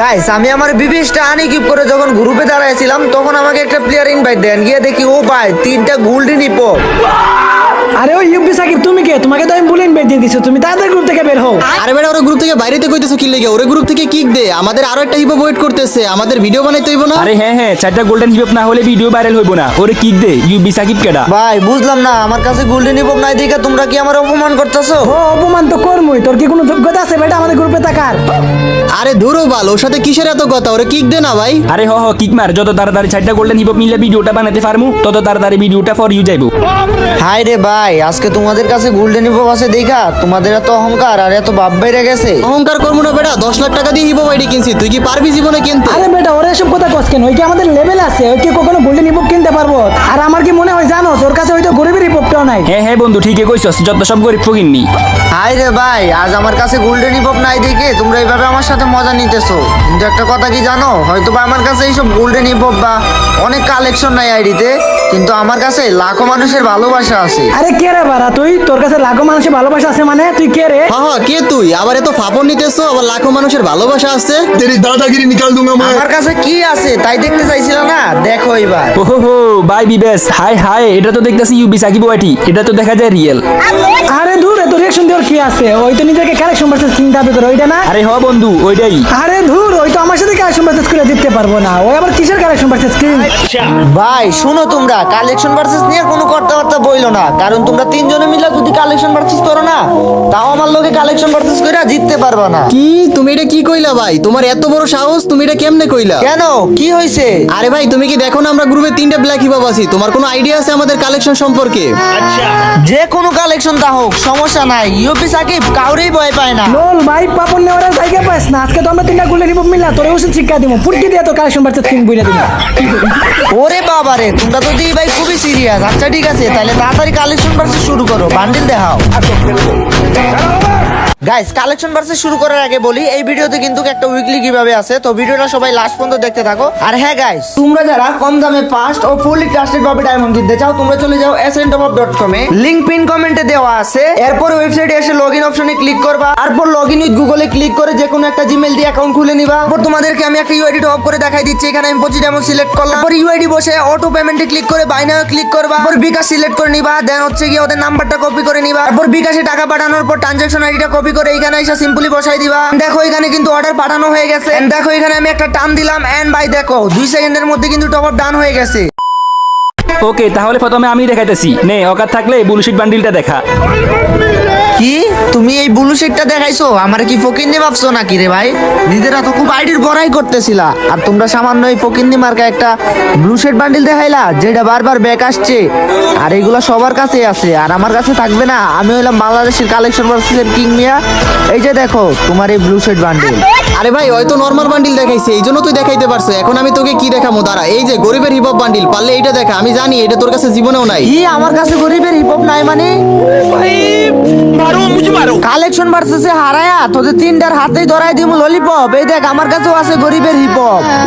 Guys আমি আমার বিবিসটা আনি কি করে যখন গ্রুপে দাঁড়াইছিলাম, তখন আমাকে একটা প্লেয়ার ইনভাইট দেন। গিয়ে দেখি, ও ভাই, তিনটা গোল্ডেন ইপো আরে ওই ইউপি সাকিব তুমি কে? তোমাকে তো আমি বলে ইনভাইট দিয়ে দিছো তুমি তাড়াতাড়ি গ্রুপ থেকে বের হও। আরে বেটা ওরা গ্রুপ থেকে বাইরেতে কইতেছো কি লেগে? ওরে গ্রুপ থেকে কিক দে। আমাদের আরও একটা হিপ ওয়েট করতেছে। আমাদের ভিডিও বানাইতে হইব না? আরে হ্যাঁ হ্যাঁ চারটা গোল্ডেন হিপ না হলে ভিডিও ভাইরাল হইব না। ওরে কিক দে ইউবি সাকিব কেডা? ভাই বুঝলাম না আমার কাছে গোল্ডেন ইপো নাই দেখে তোমরা কি আমার অপমান করতেছো? ও অপমান তো করমই তোর কি কোনো যোগ্যতা আছে বেটা আমাদের গ্রুপে থাকার? আরে ধুরো বাল ওর সাথে কিসের এত কথা? ওরে কিক দে না ভাই। আরে হ হ কিক মার। যত তাড়াতাড়ি চারটা গোল্ডেন হিপ মিলে ভিডিওটা বানাতে পারমু তত তাড়াতাড়ি ভিডিওটা ফর ইউ যাইবো। হাই রে ভাই আজকে তোমাদের কাছে গোল্ডেন ইপো আছে দেখা তোমাদের এত অহংকার আর এত বাপ বাইরে গেছে। অহংকার করব না বেটা দশ লাখ টাকা দিয়ে হিপো বাইডি কিনছি তুই কি পারবি জীবনে কিনতে? আরে বেটা ওরা এসব কথা কস কেন? ওই কি আমাদের লেভেল আছে? ওই কি কখনো গোল্ডেন ইপক কিনতে পারব? আর আমার কি মনে হয় জানো ওর কাছে হয়তো গরিবের ইপকটাও নাই। হ্যাঁ হ্যাঁ বন্ধু ঠিকই কইছস যত সব গরিব ফকিননি। হাই রে ভাই আজ আমার কাছে গোল্ডেন নাই দেখে তোমরা এইভাবে আমার সাথে মজা নিতেছো। কিন্তু একটা কথা কি জানো? হয়তো বা আমার কাছে এইসব গোল্ডেন বা অনেক কালেকশন নাই আইডিতে কিন্তু আমার কাছে লাখো মানুষের ভালোবাসা আছে। আরে কে রে বাড়া তুই? তোর কাছে লাখো মানুষের ভালোবাসা আছে মানে? তুই কে রে? হ্যাঁ হ্যাঁ কে তুই? আবার এত ফাপন নিতেছো আবার লাখো মানুষের ভালোবাসা আছে? তেরি দাদাগিরি নিকাল দুঙ্গা মা আমার কাছে কি আছে তাই দেখতে চাইছিল না? দেখো এবার ওহো বাই বিবেস। হাই হাই এটা তো দেখতেছি ইউবি সাকিব ওয়াটি এটা তো দেখা যায় রিয়েল আরে দূর কি আছে? ওই তো নিজেকে কালেকশন ভার্সেস কিং দাবি করে ওইটা না? আরে হ বন্ধু ওইটাই। আরে ধুর ওই তো আমার সাথে কালেকশন ভার্সেস করে জিততে পারব না। ওই আবার কিসের কালেকশন ভার্সেস কিং ভাই শুনো তোমরা কালেকশন ভার্সেস নিয়ে কোনো কথাবার্তা বইলো না। কারণ তোমরা তিনজনে মিলে যদি কালেকশন ভার্সেস করো না তাও আমার লোকে কালেকশন ভার্সেস করে জিততে পারবা না। কি? তুমি এটা কি কইলা ভাই? তোমার এত বড় সাহস তুমি এটা কেমনে কইলা? কেন? কি হয়েছে আরে ভাই তুমি কি দেখো না আমরা গ্রুপে তিনটা ব্ল্যাক হিপ আছি? তোমার কোনো আইডিয়া আছে আমাদের কালেকশন সম্পর্কে? যে কোনো কালেকশন তা হোক সমস্যা নাই। ইউপি সাকিব কাউরেই ভয় পায় না। লোল ভাই পাপন নেওয়ার জায়গা পাস না। আজকে তো আমরা তিনটা গুলি নিব মিলা তোরে ওষুধ শিক্ষা দিব পুটকি দিয়ে তো কালেকশন ভার্সেস কিং বুঝে দিব ওরে বাবা রে তোমরা তো দিই ভাই খুবই সিরিয়াস আচ্ছা ঠিক আছে তাহলে তাড়াতাড়ি কালেকশন ভার্সেস শুরু করো। বান্ডিল দেখাও। গাইস কালেকশন ভার্সেস শুরু করার আগে বলি, এই ভিডিওতে কিন্তু একটা উইকলি কীভাবে আছে। তো ভিডিওটা সবাই লাস্ট পর্যন্ত দেখতে থাকো। আর হ্যাঁ গাইস তোমরা যারা কম দামে ফাস্ট ও ফুলি ট্রাস্টেড ভাবে ডায়মন্ড কিনতে চাও, তোমরা চলে যাও এসএনটপ.com এ। লিংক পিন কমেন্টে দেওয়া আছে। এরপর ওয়েবসাইটে এসে লগইন অপশনে ক্লিক করবা। তারপর লগইন উইথ গুগলে ক্লিক করে যে কোনো একটা জিমেল দিয়ে অ্যাকাউন্ট খুলে নিবা। তারপর তোমাদেরকে আমি একটা ইউআইডি অফ করে দেখাই দিচ্ছি। এখানে আমি পঁচিশ ডায়মন্ড সিলেক্ট করলাম। তারপর ইউআইডি বসে অটো পেমেন্টে ক্লিক করে বাইনাও ক্লিক করবা। তারপর বিকাশ সিলেক্ট করে নিবা। দেন হচ্ছে গিয়ে ওদের নাম্বারটা কপি করে নিবা। তারপর বিকাশে টাকা পাঠানোর পর ট্রানজাকশন আইডিটা কপি করে এখানে এসে সিম্পলি বসাই দিবা। দেখো, এখানে কিন্তু অর্ডার পাঠানো হয়ে গেছে। দেখো, এখানে আমি একটা টান দিলাম। এন্ড বাই দেখো, দুই সেকেন্ডের মধ্যে কিন্তু টপ আপ ডান হয়ে গেছে। ওকে তাহলে প্রথমে আমি দেখাইতেছি। নে অকার থাকলে বুলশিট বান্ডিলটা দেখা। কি? তুমি এই ব্লু শেডটা দেখাইছো? আমার কি ফকিন্নি ভাবছ নাকি রে ভাই? নিজেরা তো খুব আইডির বড়াই করতেছিলা। আর তোমরা সামান্য এই ফকিন্নি মার্কা একটা ব্লু শেড বান্ডিল দেখাইলা যেটা বারবার ব্যাক আসছে। আর এগুলো সবার কাছে আছে আর আমার কাছে থাকবে না। আমি হইলাম বাংলাদেশের কালেকশন ভার্সেসের কিং মিয়া এই যে দেখো তোমার এই ব্লু শেড বান্ডিল আরে ভাই হয়তো নর্মাল বান্ডিল দেখাইছে এই জন্য তুই দেখাইতে পারছ। এখন আমি তোকে কি দেখামো? দাঁড়া এই যে গরিবের হিপ বান্ডিল পারলে এইটা দেখা। আমি জানি এটা তোর কাছে জীবনেও নাই। কি আমার কাছে গরিবের হিপ হপ নাই মানে? কালেকশন ভার্সেসে হারায়া তোদের তিনটার হাতেই ধরাই দিমু ললিপপ এই দেখ আমার কাছেও আছে গরিবের হিপ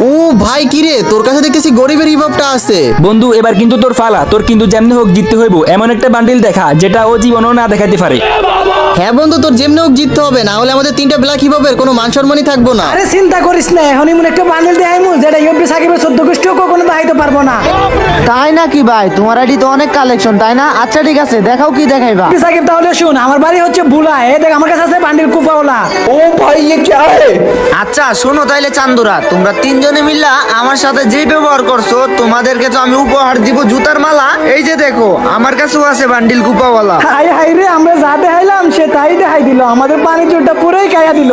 ও ভাই কিরে তোর কাছে দেখতেছি গরিবের হিপটা আছে। বন্ধু এবার কিন্তু তোর ফালা তোর কিন্তু যেমনি হোক জিততে হইব এমন একটা বান্ডিল দেখা যেটা ও জীবনও না দেখাতে পারে। হ্যাঁ বন্ধু তোর যেমনি হোক জিততে হবে না হলে আমাদের তিনটা ব্ল্যাক হিপের কোনো মান সম্মানই থাকব না। আরে চিন্তা করিস না এখন এমন একটা বান্ডেল দেখাইমু যেটা ইউপি সাকিবের চোদ্দ গোষ্ঠীও কখনো দেখাইতে পারব না। তাই নাকি ভাই? তোমার আইডি তো অনেক কালেকশন তাই না? আচ্ছা ঠিক আছে দেখাও কি দেখাইবা। ইউপি সাকিব তাহলে শুন আমার বাড়ি হচ্ছে বুলা এ দেখ আমার কাছে আছে বান্ডিল কুফাওলা আচ্ছা শোনো তাইলে চান্দুরা তোমরা তিনজনে মিল্লা আমার সাথে যে ব্যবহার করছ তোমাদেরকে তো আমি উপহার দিব জুতার মালা। এই যে দেখো আমার কাছেও আছে বান্ডিল কুপাওয়ালা হাই হাই রে আমরা যা দেখাইলাম সে তাই দেখাই দিল, আমাদের পানি চোরটা পুরোই খাইয়া দিল।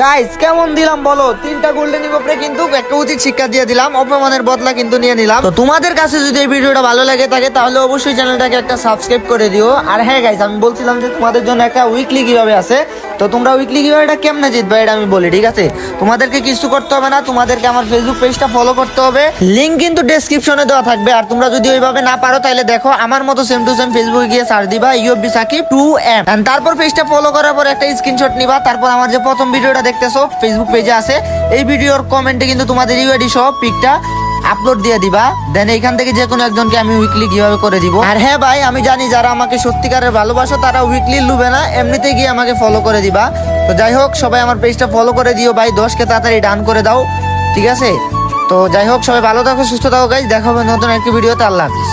গাইস কেমন দিলাম বলো? তিনটা গোল্ডেন ইপরে কিন্তু একটা উচিত শিক্ষা দিয়ে দিলাম, অপমানের বদলা কিন্তু নিয়ে নিলাম। তো তোমাদের কাছে যদি এই ভিডিওটা ভালো লাগে থাকে, তাহলে অবশ্যই চ্যানেলটাকে একটা সাবস্ক্রাইব করে দিও। আর হ্যাঁ গাইস আমি বলছিলাম যে তোমাদের জন্য একটা উইকলি কীভাবে আছে। তো তোমরা উইকলি এটা কেমনে জিতবে এটা আমি বলি, ঠিক আছে? তোমাদেরকে কিছু করতে হবে না, তোমাদেরকে আমার ফেসবুক পেজটা ফলো করতে হবে। লিংক কিন্তু ডেসক্রিপশনে দেওয়া থাকবে। আর তোমরা যদি ওইভাবে না পারো, তাহলে দেখো, আমার মতো সেম টু সেম ফেসবুকে গিয়ে সার্চ দিবা ইউএফবি সাকিব টু এম তারপর পেজটা ফলো করার পর একটা স্ক্রিনশট নিবা। তারপর আমার যে প্রথম ভিডিওটা দেখতেছো ফেসবুক পেজে আছে। এই ভিডিওর কমেন্টে কিন্তু তোমাদের ইউআইডি সহ পিকটা আপলোড দিয়ে দিবা। দেন এখান থেকে যে কোনো একজনকে আমি উইকলি কীভাবে করে দিব? আর হ্যাঁ ভাই, আমি জানি যারা আমাকে সত্যিকারের ভালোবাসো, তারা উইকলি লুবে না, এমনিতে গিয়ে আমাকে ফলো করে দিবা। তো যাই হোক, সবাই আমার পেজটা ফলো করে দিও ভাই, দশকে তাড়াতাড়ি ডান করে দাও, ঠিক আছে? তো যাই হোক, সবাই ভালো থাকো, সুস্থ থাকো গাইজ দেখা হবে নতুন একটি ভিডিওতে আল্লাহ হাফিজ।